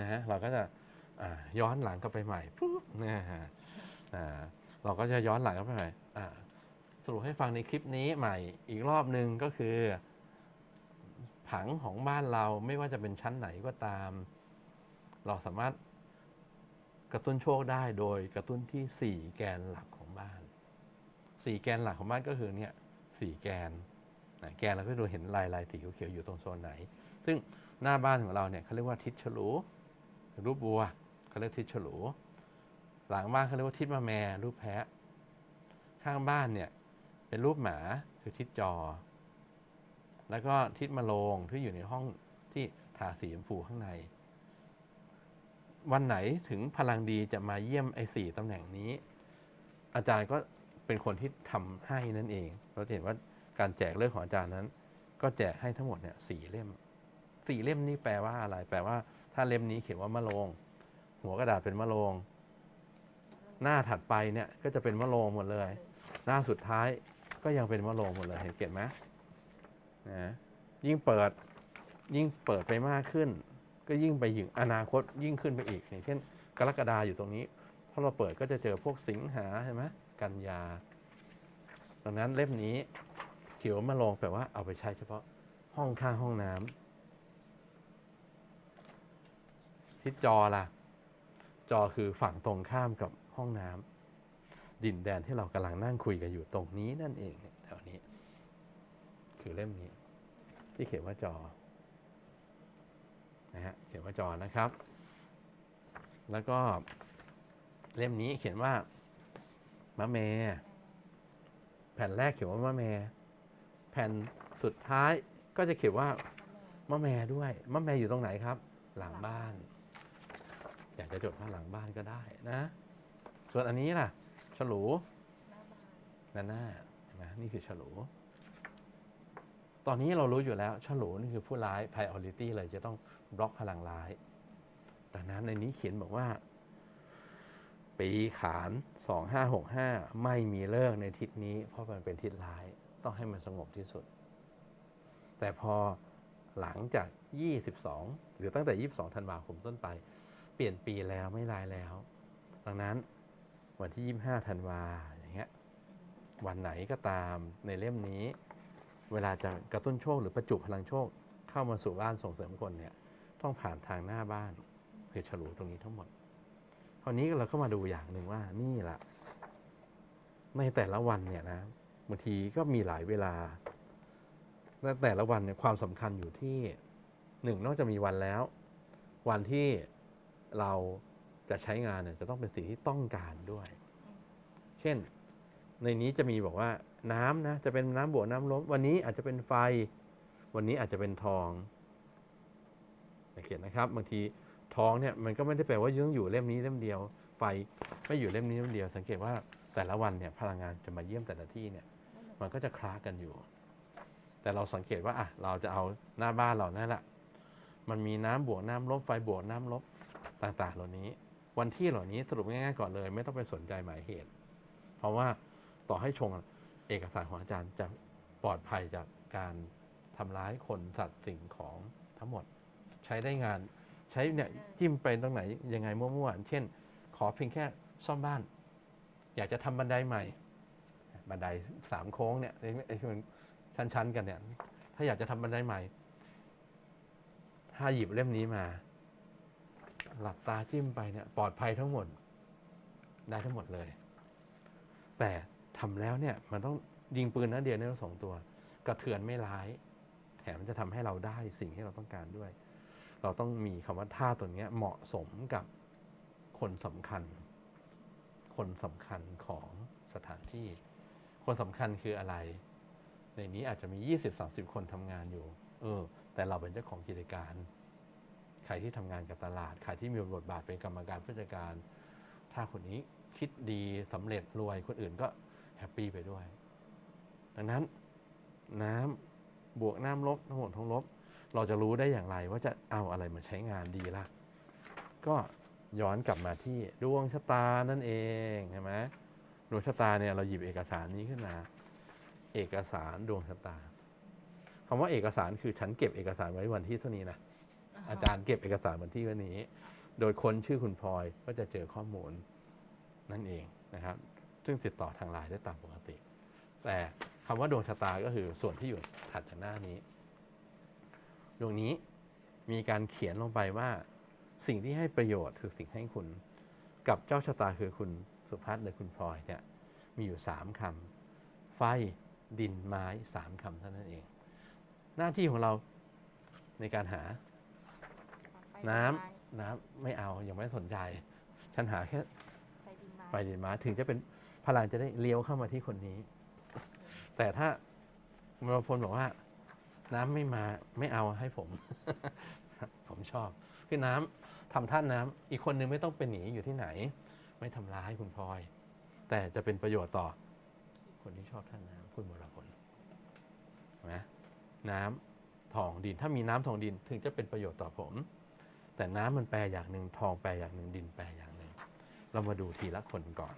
นะฮะเราก็จะย้อนหลังกลับไปใหม่ปุ๊บนะฮะเราก็จะย้อนหลังกลับไปใหม่สรุปให้ฟังในคลิปนี้ใหม่อีกรอบหนึ่งก็คือ ผังของบ้านเราไม่ว่าจะเป็นชั้นไหนก็ตาม เราสามารถกระตุ้นโชคได้โดยกระตุ้นที่ 4 แกนหลักของบ้าน 4 แกนหลักของบ้านก็คือเนี่ยสี่แกนแกนเราก็ดูเห็นลายลายสีเขียวๆอยู่ตรงโซนไหน ซึ่ง หน้าบ้านของเราเนี่ยเขาเรียกว่าทิศฉลูรูปบัวเขาเรียกทิศฉลู หลังบ้านเขาเรียกว่าทิศมะแมรูปแพะ ข้างบ้านเนี่ยเป็นรูปหมาคือทิศจอ แล้วก็ทิศมะโรงที่อยู่ในห้องที่ทาสีชมพูข้างใน วันไหนถึงพลังดีจะมาเยี่ยมไอ้สี่ตำแหน่งนี้ อาจารย์ก็เป็นคนที่ทำให้นั่นเอง เราเห็นว่าการแจกเรื่องของอาจารย์นั้น ก็แจกให้ทั้งหมดเนี่ยสี่เล่ม สี่เล่มนี่แปลว่าอะไร แปลว่า ถ้าเล่มนี้เขียนว่ามะโรงหัวกระดาษเป็นมะโรงหน้าถัดไปเนี่ยก็จะเป็นมะโรงหมดเลย หน้าสุดท้ายก็ยังเป็นมะโรงหมดเลยเห็นเก็บไหมนะยิ่งเปิดยิ่งเปิดไปมากขึ้น ก็ยิ่งไปยิ่งอนาคตยิ่งขึ้นไปอีกอย่างเช่น กรกฎาอยู่ตรงนี้พอเราเปิดก็จะเจอพวกสิงหาใช่ไหมกันยาดังนั้นเล่มนี้เขียวมะโรงแปลว่าเอาไปใช้เฉพาะห้องข้างห้องน้ำ ทิศจอล่ะ จอคือฝั่งตรงข้ามกับห้องน้ำดินแดนที่เรากำลังนั่งคุยกันอยู่ตรงนี้นั่นเองเนี่ยแถวนี้ คือเล่มนี้ ที่เขียนว่าจอนะฮะเขียนว่าจอนะครับ แล้วก็เล่มนี้เขียนว่ามะเม แผ่นแรกเขียนว่ามะแมแผ่นสุดท้ายก็จะเขียนว่ามะแมด้วยมะแมอยู่ตรงไหนครับ หลังบ้าน อยากจะจดว่าหลังบ้านก็ได้นะ ส่วนอันนี้ล่ะ ฉลูหน้าบ้านด้านหน้านี่คือฉลู ตอนนี้เรารู้อยู่แล้ว ฉลูนี่คือผู้ร้าย priority เลยจะต้องบล็อกพลังร้ายดังนั้นในนี้เขียนบอกว่า ปีขาน2565 ไม่มีเลิกในทิศนี้ เพราะมันเป็นทิศร้าย ต้องให้มันสงบที่สุด แต่พอหลังจาก 22 หรือตั้งแต่ 22 ธันวาคมต้นไป เปลี่ยนปีแล้วไม่ร้ายแล้ว ดังนั้นวันที่ 25ธันวาอย่างเงี้ยวันไหนก็ตามในเล่มนี้ เวลาจะกระตุ้นโชคหรือประจุพลังโชคเข้ามาสู่บ้านส่งเสริมคนเนี่ยต้องผ่านทางหน้าบ้านคือฉลูตรงนี้ทั้งหมดคราวนี้เราก็มาดูอย่างหนึ่งว่านี่แหละในแต่ละวันเนี่ยนะบางทีก็มีหลายเวลาและแต่ละวันเนี่ยความสำคัญอยู่ที่หนึ่งนอกจากมีวันแล้ว วันที่ เราจะใช้งานเนี่ยจะต้องเป็นสิ่งที่ต้องการด้วย เช่น ในนี้จะมีบอกว่าน้ำนะจะเป็นน้ำบวกน้ำลบวันนี้อาจจะเป็นไฟ วันนี้อาจจะเป็นทองเขียนนะครับ บางทีทองเนี่ยมันก็ไม่ได้แปลว่าต้องอยู่เล่มนี้เล่มเดียว ไฟไม่อยู่เล่มนี้เล่มเดียว สังเกตว่าแต่ละวันเนี่ยพลังงานจะมาเยี่ยมแต่ละที่เนี่ย มันก็จะคล้ากันอยู่ แต่เราสังเกตว่าอะเราจะเอาหน้าบ้านเรานั่นแหละมันมีน้ำบวกน้ำลบไฟบวกน้ำลบ ต่างๆ เหล่านี้ วันที่เหล่านี้สรุปง่ายๆก่อนเลย ไม่ต้องไปสนใจหมายเหตุ เพราะว่าต่อให้ชงเอกสารของอาจารย์จะปลอดภัยจากการทำร้ายคนสัตว์สิ่งของทั้งหมด ใช้ได้งานใช้เนี่ยจิ้มไปตรงไหนยังไงมั่วๆเช่น ขอเพียงแค่ซ่อมบ้าน อยากจะทำบันไดใหม่ บันไดสามโค้งเนี่ยไอ้ไอ้ที่มันชั้นๆ กันเนี่ย ถ้าอยากจะทำบันไดใหม่ ถ้าหยิบเล่มนี้มา หลับตาจิ้มไปเนี่ยปลอดภัยทั้งหมด ได้ทั้งหมดเลย แต่ทำแล้วเนี่ยมันต้องยิงปืนนัดเดียวได้ทั้งสองตัว กระเทือนไม่ร้าย แถมจะทำให้เราได้สิ่งที่เราต้องการด้วย เราต้องมีคำว่าท่าตัวนี้เหมาะสมกับคนสำคัญ คนสำคัญของสถานที่ คนสำคัญคืออะไร ในนี้อาจจะมี 20-30 คนทำงานอยู่ เออ แต่เราเป็นเจ้าของกิจการ ใครที่ทำงานกับตลาด ใครที่มีบทบาทเป็นกรรมการผู้จัดการ ถ้าคนนี้คิดดีสำเร็จรวยคนอื่นก็แฮปปี้ไปด้วย ดังนั้นน้ำบวกน้ำลบทั้งหมดทั้งลบ เราจะรู้ได้อย่างไรว่าจะเอาอะไรมาใช้งานดีล่ะ ก็ย้อนกลับมาที่ดวงชะตานั่นเองใช่ไหมดวงชะตาเนี่ยเราหยิบเอกสารนี้ขึ้นมา เอกสารดวงชะตาคำว่าเอกสารคือฉันเก็บเอกสารไว้วันที่เท่านี้นะ อาจารย์เก็บเอกสารบันทึกไว้นี้ โดยคนชื่อคุณพลอยก็จะเจอข้อมูลนั่นเองนะครับ ซึ่งติดต่อทางไลน์ได้ตามปกติ แต่คำว่าดวงชะตาก็คือส่วนที่อยู่ถัดจากหน้านี้ ดวงนี้มีการเขียนลงไปว่าสิ่งที่ให้ประโยชน์คือสิ่งให้คุณ กับเจ้าชะตาคือคุณสุพัฒน์หรือคุณพลอยเนี่ยมีอยู่สามคำไฟดินไม้สามคำเท่านั้นเอง หน้าที่ของเราในการหา น้ำไม้น้ำไม่เอายังไม่สนใจ ฉันหาแค่ไปดินไม้ไฟดินไม้ถึงจะเป็นพลังจะได้เลี้ยวเข้ามาที่คนนี้ แต่ถ้าคุณมรพลบอกว่า น้ำไม่มาไม่เอาให้ผม ผมชอบคือน้ำทำท่านน้ำอีกคนนึงไม่ต้องเป็นหนีอยู่ที่ไหน ไม่ทำร้ายคุณพลอย แต่จะเป็นประโยชน์ต่อ คนที่ชอบท่านน้ำคุณมรพลเห็นไหมน้ำทองดินถ้ามีน้ำทองดินถึงจะเป็นประโยชน์ต่อผม แต่น้ำมันแปลอย่างหนึ่งทองแปลอย่างหนึ่งดินแปลอย่างหนึ่งเรามาดูทีละคนก่อน